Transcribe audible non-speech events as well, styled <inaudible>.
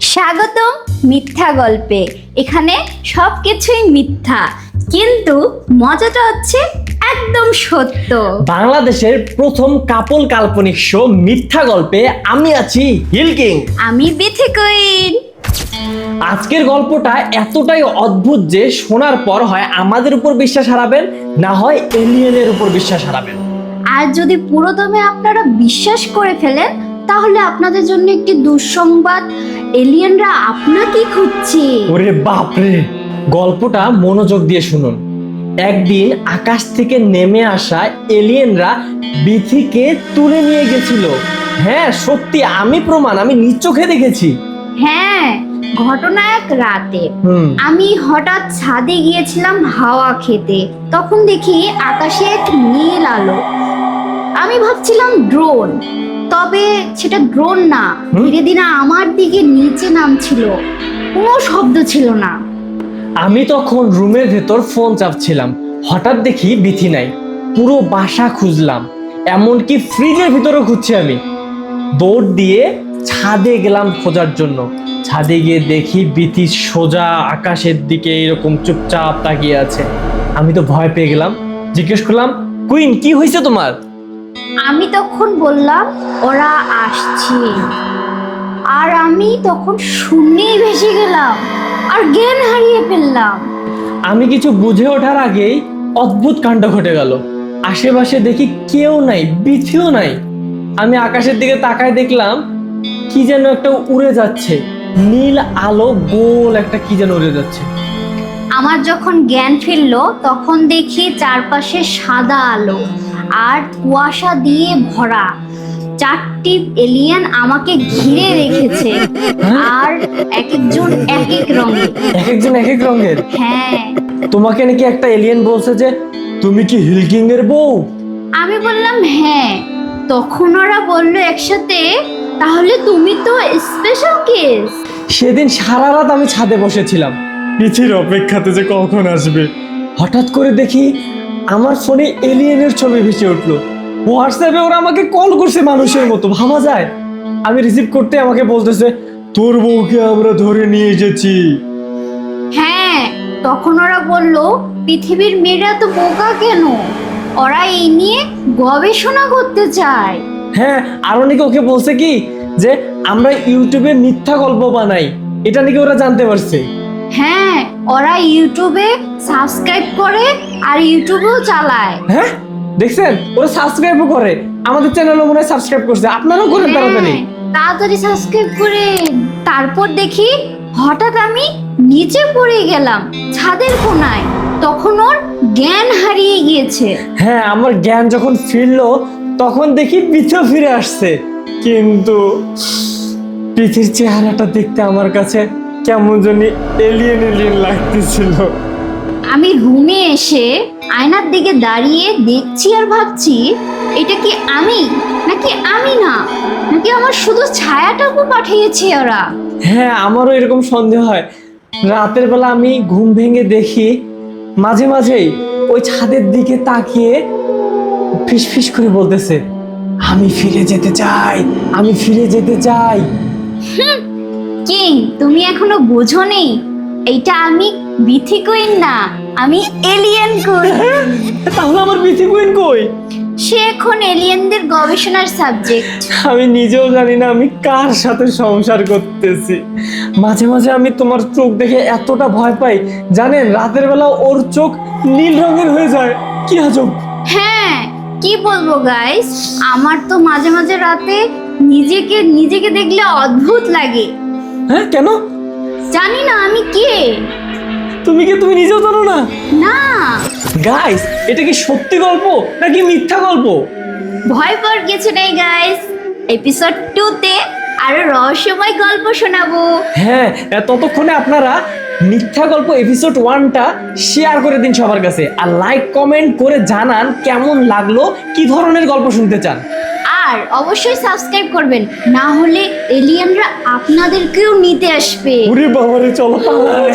স্বাগতম মিথ্যা গল্পে। এখানে সব কিছুই মিথ্যা কিন্তু মজাটা হচ্ছে একদম সত্য। বাংলাদেশের প্রথম কাপল কাল্পনিক শো মিথ্যা গল্পে আমি আছি হিল কিং। আমি বিথি কুইন। আজকের গল্পটা এতটাই অদ্ভুত যে শোনার পর হয় আমাদের উপর বিশ্বাস হারাবেন না হয় এলিয়েনের উপর বিশ্বাস হারাবেন। আর যদি পুরোদমে আপনারা বিশ্বাস করে ফেলেন তাহলে আপনাদের জন্য একটি দুঃসংবাদ। এলিয়েনরা আপনাকেই খুঁজছে। ওরে বাপরে। গল্পটা মনোযোগ দিয়ে শুনুন। একদিন আকাশ থেকে নেমে আসা এলিয়েনরা বিথিকে তুলে নিয়ে গেছিল। হ্যাঁ সত্যি আমি প্রমাণ আমি নিজ চোখে দেখেছি। হ্যাঁ ঘটনা এক রাতে। আমি হঠাৎ ছাদে গিয়েছিলাম হাওয়া খেতে। তখন দেখি আকাশে এক নীল আলো। আমি ভাবছিলাম ড্রোন। তবে সেটা ড্রোন না? ধীরে ধীরে আমার দিকে নিচে নামছিল। কোনো শব্দ ছিল না। আমি তখন রুমের ভেতর ফোন চাপছিলাম। হঠাৎ দেখি বিথি নাই। পুরো বাসা খুঁজলাম। এমনকি ফ্রিজের ভিতরেও খুঁজছি আমি। দৌড় দিয়ে ছাদে গেলাম খোঁজার জন্য। ছাদে গিয়ে দেখি বিথি সোজা আকাশের দিকে এরকম চুপচাপ তাকিয়ে আছে। আমি তো ভয় পেয়ে গেলাম। জিজ্ঞেস করলাম কুইন কি হয়েছে তোমার? আমি তখন বললাম, ওরা আসছে। আর আমি তখন শূন্যেই ভেসে গেলাম আর জ্ঞান হারিয়ে ফেললাম। আমি কিছু বুঝে ওঠার আগেই অদ্ভুত কাণ্ড ঘটে গেল। আশেপাশে দেখি কেউ নাই বিথিও নাই। আমি আকাশের দিকে তাকায় দেখলাম, কি যেন একটা উড়ে যাচ্ছে। নীল আলো গোল একটা কি যেন উড়ে যাচ্ছে। আমার যখন জ্ঞান ফিরলো তখন দেখি চারপাশে সাদা আলো আর কুয়াশা দিয়ে ভরা। চারটি এলিয়েন আমাকে ঘিরে রেখেছে আর এক একজন এক এক রঙের। এক একজন এক এক রঙের? হ্যাঁ। তোমাকে নাকি একটা এলিয়েন বলছে যে তুমি কি হিলকিং এর বউ? আমি বললাম হ্যাঁ। তখন ওরা বলল একসাথে তাহলে তুমি তো স্পেশাল কেস সেদিন সারা রাত আমি ছাদে বসেছিলাম। পিছির অপেক্ষাতে যে কখন আসবে? হঠাৎ করে দেখি আমার ফোনে এলিয়েনের ছবি ভেসে উঠল। হোয়াটসঅ্যাপে ওরা আমাকে কল করছে মানুষের মতো ভাবা যায়? আমি রিসিভ করতে আমাকে বলতেছে তোর বউকে আমরা ধরে নিয়ে এসেছি। হ্যাঁ তখন ওরা বলল পৃথিবীর মেয়েরা তো বোকা কেন? ওরা এই নিয়ে গবেষণা করতে চায়। হ্যাঁ আর অনেকে ওকে বলছে কি যে আমরা ইউটিউবে মিথ্যা গল্প বানাই এটা নাকি ওরা জানতে পারছে? হ্যাঁ ওরা ইউটিউবে সাবস্ক্রাইব করে আর ইউটিউবেও চালায়। হ্যাঁ? দেখছেন? ওরা সাবস্ক্রাইবও করে। আমাদের চ্যানেলও মনে হয় সাবস্ক্রাইব করছে। আপনারাও করেন তাড়াতাড়ি হ্যাঁ, তাড়াতাড়ি। সাবস্ক্রাইব করে। তারপর দেখি হঠাৎ আমি নিচে পড়ে গেলাম ছাদের কোনায়। তখন ওর জ্ঞান হারিয়ে গিয়েছে। হ্যাঁ আমার জ্ঞান যখন ফিরলো তখন দেখি পিছু ফিরে আসছে। কিন্তু পৃথিবীর চেহারাটা দেখতে আমার কাছে কেমন জানি এলিয়েন এলিয়েন লাগতেছিল। আমি রুমে এসে আয়নার দিকে দাঁড়িয়ে দেখছি আর ভাবছি এটা কি আমি? নাকি আমি না? নাকি আমার শুধু ছায়াটাকে পাঠিয়েছে ওরা? হ্যাঁ আমারও এরকম সন্দেহ হয়। রাতের বেলা আমি ঘুম ভেঙে দেখি মাঝে মাঝেই ওই ছাদের দিকে তাকিয়ে ফিস ফিস করে বলতেছে আমি ফিরে যেতে চাই আমি ফিরে যেতে চাই। কিং তুমি এখনও বোঝোনি। এইটা আমি বিথি কুইন না আমি এলিয়েন কুইন। <laughs> তাহলে আমার পৃথিবীন কই? সে এখন এলিয়েনদের গবেষণার সাবজেক্ট। আমি নিজেও জানি না আমি কার সাথে সংসার করতেছি। মাঝে মাঝে আমি তোমার চোখ দেখে এতটা ভয় পাই জানেন রাতের বেলা ওর চোখ নীল রঙের হয়ে যায়। কি আজব। হ্যাঁ কি বলব গাইস আমার তো মাঝে মাঝে রাতে নিজেকে নিজেকে দেখলে অদ্ভুত লাগে। হ্যাঁ কেন? জানি না আমি কে? তুমি কি তুমি নিজেও জানো না? না। গাইস এটা কি সত্যি গল্প নাকি মিথ্যা গল্প? ভয় পাওয়ার কিছু নেই গাইস এপিসোড টুতে আরও রহস্যময় গল্প শোনাবো। হ্যাঁ ততক্ষণে আপনারা মিথ্যা গল্প এপিসোড ওয়ানটা শেয়ার করে দিন সবার কাছে। আর লাইক কমেন্ট করে জানান কেমন লাগল কি ধরনের গল্প শুনতে চান। আর অবশ্যই সাবস্ক্রাইব করবেন না হলে এলিয়েনরা আপনাদেরকেও নিতে আসবে ওরে বাবারে চলো পালাই।